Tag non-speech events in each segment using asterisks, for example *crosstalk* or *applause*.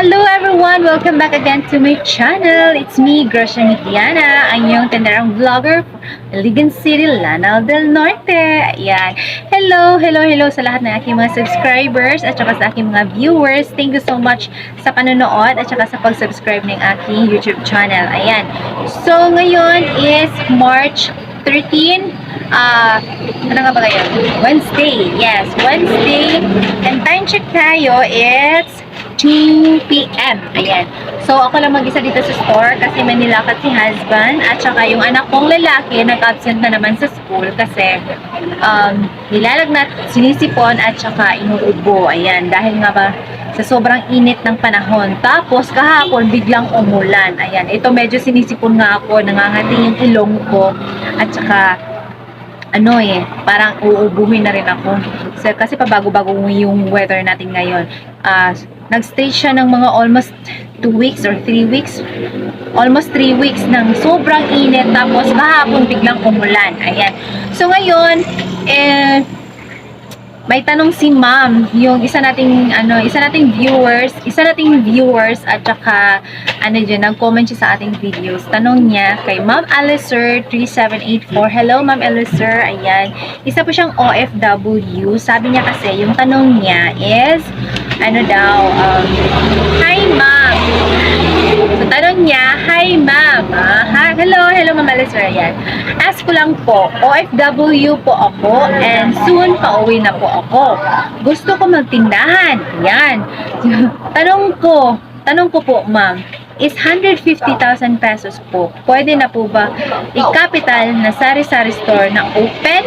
Hello everyone! Welcome back again to my channel. It's me, Grosha Diana, ang iyong tenderang vlogger Ligan City, Lanao del Norte. Ayan. Hello, hello, hello sa lahat ng aking mga subscribers at saka sa aking mga viewers. Thank you so much sa panonood at saka sa pag-subscribe ng aking YouTube channel. Ayan. So, ngayon is March 13. Ah, ano nga ba ngayon? Wednesday. Yes, Wednesday. And time check tayo, it's 2 p.m. Ayan. So, ako lang mag-isa dito sa store kasi may nilakad si husband at saka yung anak kong lalaki nag-absent na naman sa school kasi um, nilalagnat, sinisipon at saka inuubo. Ayan. Dahil nga ba sa sobrang init ng panahon. Tapos kahapon biglang umulan. Ayan. Ito medyo sinisipon nga ako, nangangati yung ilong ko at saka ano eh, parang uubuhin na rin ako. So, kasi pabago-bago yung weather natin ngayon. Ah, nagstay siya ng mga almost 2 weeks or 3 weeks. Almost 3 weeks ng sobrang init. Tapos kahapon biglang umulan. Ayan. So ngayon, eh, may tanong si ma'am, yung isa nating ano, isa nating viewers, isa nating viewers at saka ano diyan, nag-comment siya sa ating videos. Tanong niya kay Ma'am Alicer 3784. Hello Ma'am Alicer. Ayan. Isa po siyang OFW. Sabi niya kasi yung tanong niya is ano daw, um, Hi Ma'am. Tanong niya, Hi Ma'am. Ah, hello, hello Ma'am Alicer. Ayan. Ask ko lang po, OFW po ako and soon pauwi na po ako. Gusto ko magtindahan. Yan. *laughs* tanong ko, tanong ko po ma'am, is 150,000 pesos po. Pwede na po ba i-capital na sari-sari store na open?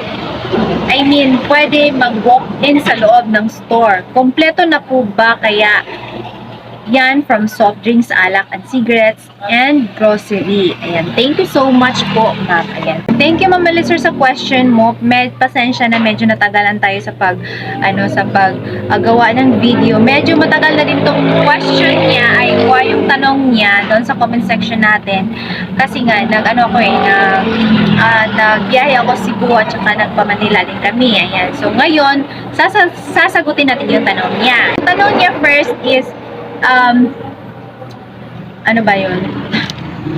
I mean, pwede mag-walk-in sa loob ng store. Kompleto na po ba kaya yan from soft drinks, alak, and cigarettes, and grocery. Ayan. Thank you so much po, ma'am. Ayan. Thank you, ma'am Melissa, sa question mo. Med, pasensya na medyo natagalan tayo sa pag, ano, sa pag uh, ng video. Medyo matagal na din tong question niya, ay kuha yung tanong niya doon sa comment section natin. Kasi nga, nag, ano ako eh, na, uh, nagbiyahe ako Cebu at saka nagpamanila din kami. Ayan. So, ngayon, sasa, sasagutin natin yung tanong niya. Ang tanong niya first is, um, ano ba yun?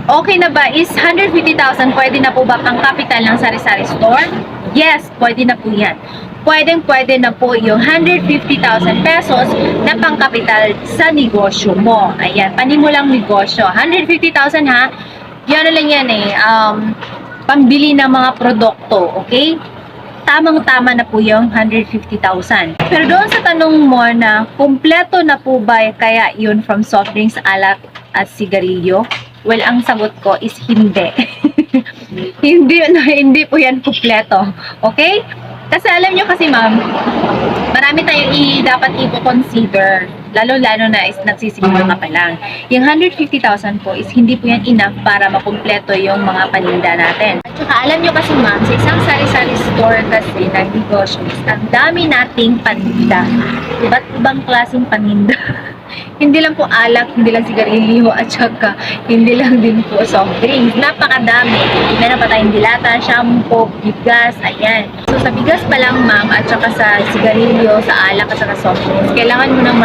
Okay na ba? Is 150,000 pwede na po ba pang capital ng sari-sari store? Yes, pwede na po yan. Pwedeng pwede na po yung 150,000 pesos na pang kapital sa negosyo mo. Ayan, panimulang negosyo. 150,000 ha? Yan na lang yan eh. Um, pambili ng mga produkto, okay? Tamang-tama na po yung 150,000. Pero doon sa tanong mo na kumpleto na po ba kaya yun from soft drinks, alak at sigarilyo? Well, ang sagot ko is hindi. *laughs* hindi na hindi po yan kumpleto. Okay? Kasi alam nyo kasi ma'am, marami tayong i, dapat i-consider. Lalo-lalo na is nagsisimula ka pa lang. Yung 150,000 po is hindi po yan enough para makumpleto yung mga paninda natin. At saka alam nyo kasi ma'am, sa isang sari-sari store kasi ng negosyo is ang dami nating paninda. Iba't ibang klaseng paninda. *laughs* hindi lang po alak, hindi lang sigarilyo, at saka hindi lang din po soft drinks. Napakadami. Meron pa tayong dilata, shampoo, bigas, ayan. So sa bigas pa lang ma'am, at saka sa sigarilyo, sa alak, at saka soft drinks, kailangan mo ng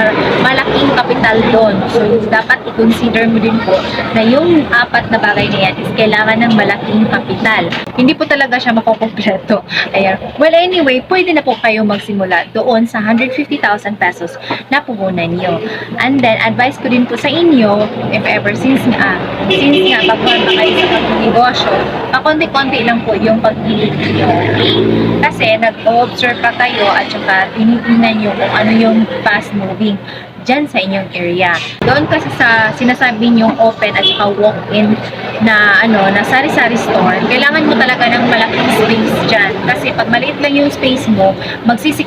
malaking kapital doon. So dapat i-consider mo din po na yung apat na bagay na yan is kailangan ng malaking kapital. Hindi po talaga siya makukumpleto. Ayan. Well, anyway, pwede na po kayo magsimula doon sa 150,000 pesos na puhunan niyo. And then, advice ko din po sa inyo, if ever, since nga, since nga, baguhan pa kayo sa pagnegosyo, pakonti-konti lang po yung okay? Kasi, nag-observe pa kayo at saka tinitingnan nyo kung ano yung fast moving dyan sa inyong area. Doon kasi sa sinasabi nyong open at saka walk-in na ano na sari-sari store, kailangan mo talaga ng malaking space dyan. Kasi pag maliit lang yung space mo,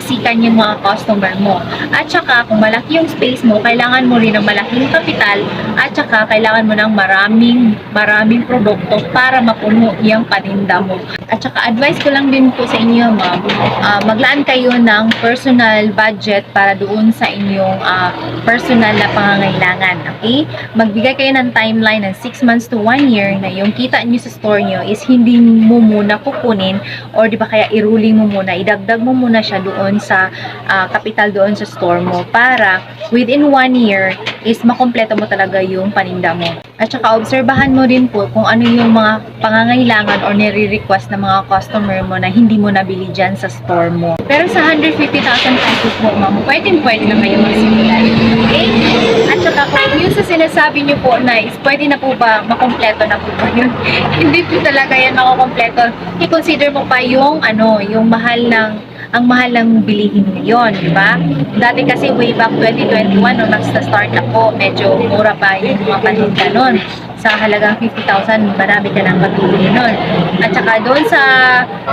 magsisiksikan yung mga customer mo. At saka kung malaki yung space mo, kailangan mo rin ng malaking kapital at saka kailangan mo ng maraming maraming produkto para mapuno yung paninda mo. At saka advice ko lang din po sa inyo ma'am, ah, maglaan kayo ng personal budget para doon sa inyong ah, personal na pangangailangan. Okay? Magbigay kayo ng timeline ng 6 months to 1 year na yung kita nyo sa store nyo is hindi mo muna kukunin or di ba kaya iruling mo muna, idagdag mo muna siya doon sa ah, capital doon sa store mo para within one year is makompleto mo talaga yung paninda mo. At saka obserbahan mo rin po kung ano yung mga pangangailangan or nire-request ng mga customer mo na hindi mo nabili dyan sa store mo. Pero sa 150,000 pesos po, ma'am, pwede pwede na kayo magsimulan. Okay? At saka kung yung sa sinasabi niyo po na is pwede na po ba makompleto na po ba yun? *laughs* hindi po talaga yan makokompleto. I-consider mo pa yung ano, yung mahal ng ang mahal ng bilihin ngayon, di ba? Dati kasi way back 2021, nung nag-start ako, medyo mura pa yung mga paninda nun. Sa halagang 50,000, marami ka nang mabili nun. At saka doon sa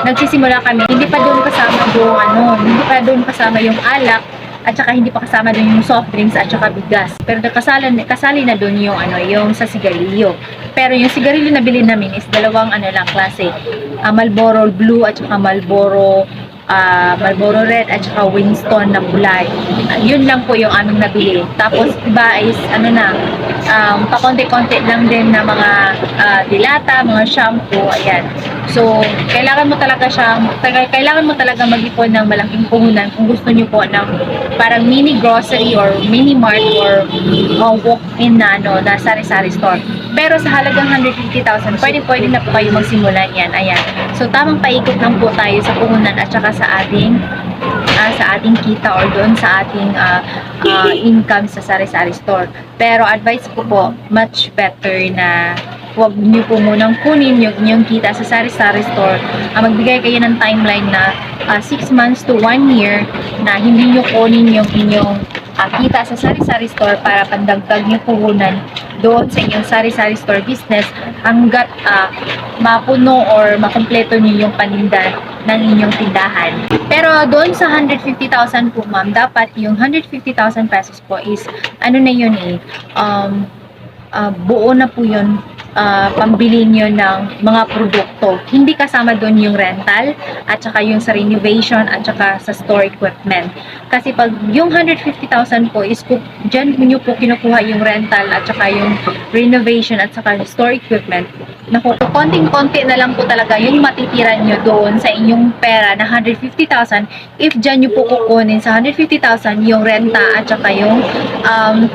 nagsisimula kami, hindi pa doon kasama yung ano, hindi pa doon kasama yung alak, at saka hindi pa kasama doon yung soft drinks at saka bigas. Pero kasali, kasali na doon yung ano, yung sa sigarilyo. Pero yung sigarilyo na bilhin namin is dalawang ano lang klase. Ah, Marlboro Blue at saka Marlboro ah, Marlboro Red at saka Winston na kulay. Ah, yun lang po yung aming nabili. Tapos iba is ano na, um, pakonti-konti lang din na mga ah, dilata, mga shampoo, ayan. So, kailangan mo talaga siyang, kailangan mo talaga mag-ipon ng malaking puhunan kung gusto niyo po ng parang mini grocery or mini mart or uh, walk-in na, ano, na sari-sari store. Pero sa halagang 150,000, pwede pwede na po kayo magsimulan yan. Ayan. So, tamang paikot lang po tayo sa puhunan at saka sa ating ah, sa ating kita or doon sa ating ah, ah, *laughs* income sa sari-sari store. Pero advice ko po, much better na huwag niyo po munang kunin yung inyong kita sa sari-sari store. Ah, magbigay kayo ng timeline na 6 months to 1 year na hindi niyo kunin yung inyong ah, kita sa sari-sari store para pandagdag niyo puhunan doon sa inyong sari-sari store business hanggat ah, mapuno or makompleto niyo yung paninda ng inyong tindahan. Pero doon sa 150,000 po ma'am, dapat yung 150,000 pesos po is ano na yun eh, um, ah, buo na po yun ah, pambili nyo ng mga produkto. Hindi kasama doon yung rental at saka yung sa renovation at saka sa store equipment. Kasi pag yung 150,000 po is po, dyan nyo po kinukuha yung rental at saka yung renovation at saka store equipment. Naku, konting-konti na lang po talaga yung matitira nyo doon sa inyong pera na 150,000 if dyan nyo po kukunin sa 150,000 yung renta at saka yung um,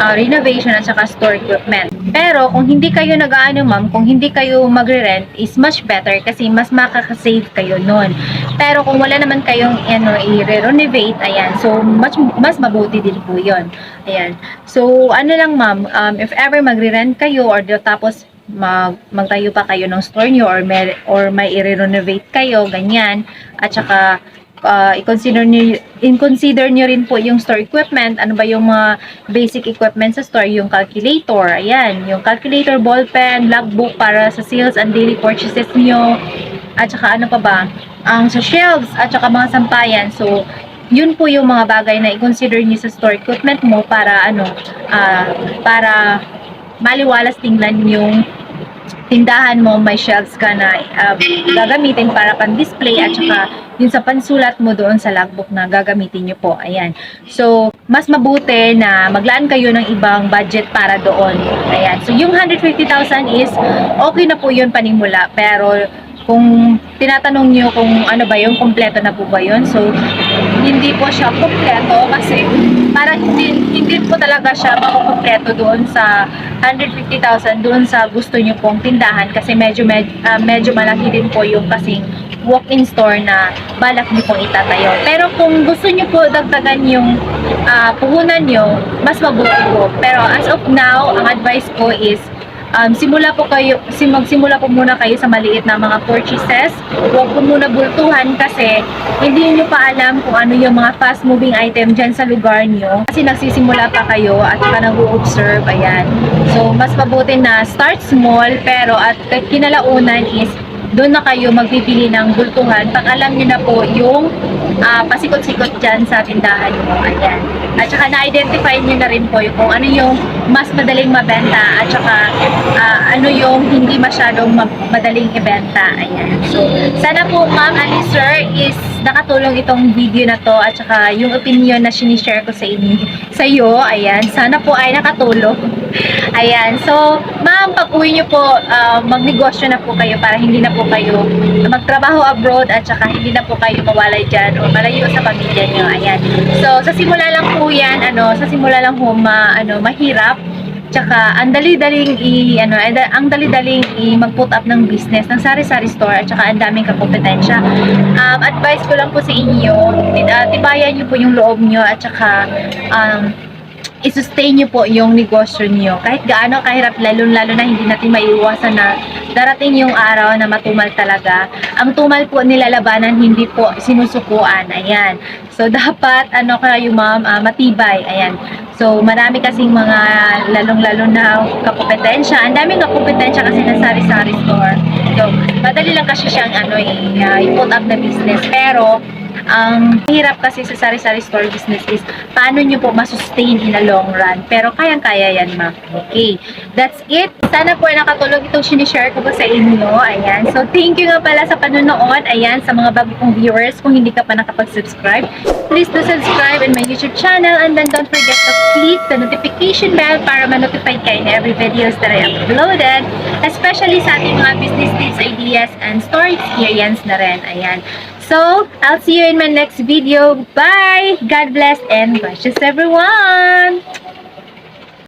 uh, renovation at saka store equipment. Pero kung hindi kayo nag-aano ma'am, kung hindi kayo magre-rent is much better kasi mas makaka-save kayo nun. Pero kung wala naman kayong ano, i-renovate, ayan, so much, mas mabuti din po yun. Ayan. So, ano lang ma'am, um, if ever magre-rent kayo or tapos mag magtayo pa kayo ng store nyo or may, or may i-renovate kayo, ganyan. At saka, uh, i-consider nyo, in-consider nyo rin po yung store equipment. Ano ba yung mga basic equipment sa store? Yung calculator, ayan. Yung calculator, ballpen, logbook para sa sales and daily purchases nyo. At saka ano pa ba? Ang sa shelves at saka mga sampayan. So, yun po yung mga bagay na i-consider nyo sa store equipment mo para ano, ah, para maliwalas tingnan yung tindahan mo, may shelves ka na um, gagamitin para pan-display at saka yun sa pansulat mo doon sa logbook na gagamitin nyo po. Ayan. So, mas mabuti na maglaan kayo ng ibang budget para doon. Ayan. So, yung 150,000 is okay na po yun panimula. Pero, kung tinatanong nyo kung ano ba yung kompleto na po ba yun, so, hindi po siya kompleto kasi parang hindi, hindi po talaga siya makukompleto doon sa 150,000 doon sa gusto nyo pong tindahan kasi medyo, med, ah, medyo malaki din po yung kasing walk-in store na balak nyo pong itatayo. Pero kung gusto nyo po dagdagan yung ah, puhunan nyo, mas mabuti po. Pero as of now, ang advice ko is um, simula po kayo, sim, magsimula po muna kayo sa maliit na mga purchases. Huwag po muna bultuhan kasi hindi nyo pa alam kung ano yung mga fast moving item dyan sa lugar nyo. Kasi nagsisimula pa kayo at saka nag-observe, ayan. So, mas mabuti na start small pero at kinalaunan is doon na kayo magpipili ng bultuhan pag alam nyo na po yung ah, pasikot-sikot dyan sa tindahan nyo. Ayan. At saka na-identify nyo na rin po yung kung ano yung mas madaling mabenta at saka ah, ano yung hindi masyadong ma- madaling ibenta. Ayan. So, sana po ma'am Ali sir is nakatulong itong video na to at saka yung opinion na sinishare ko sa inyo sa iyo, ayan, sana po ay nakatulong *laughs* Ayan. So, ma'am, pag uwi niyo po, ah, magnegosyo na po kayo para hindi na po kayo magtrabaho abroad at saka hindi na po kayo mawalay dyan o malayo sa pamilya niyo. Ayan. So, sa simula lang po yan, ano, sa simula lang po ma, ano, mahirap. Tsaka, ang dali-daling i, ano, ang da- ang dali-daling i mag-put up ng business ng sari-sari store at saka ang daming kakompetensya. Um, advice ko lang po sa inyo, ah, tibayan niyo po yung loob niyo at saka um, i-sustain nyo po yung negosyo niyo. Kahit gaano kahirap, lalo-lalo na hindi natin maiiwasan na darating yung araw na matumal talaga. Ang tumal po nilalabanan, hindi po sinusukuan. Ayan. So, *laughs* dapat, ano kayo ma'am, ah, matibay. Ayan. So, marami kasing mga lalong-lalo na kakompetensya. Ang daming kakompetensya kasi ng sari-sari store. So, madali lang kasi siyang ano, i- ah, i-put up na business. Pero, ang hirap kasi sa sari-sari store business is paano nyo po masustain in a long run. Pero kayang-kaya yan, ma'am. Okay. That's it. Sana po ay nakatulog itong sinishare ko po sa inyo. Ayan. So, thank you nga pala sa panonood. Ayan, sa mga bago kong viewers. Kung hindi ka pa nakapag-subscribe, please do subscribe in my YouTube channel. And then don't forget to click the notification bell para ma-notify ka in every videos that I uploaded. Especially sa ating mga business tips, ideas, and store experience na rin. Ayan. So, I'll see you in my next video. Bye! God bless and gracious everyone!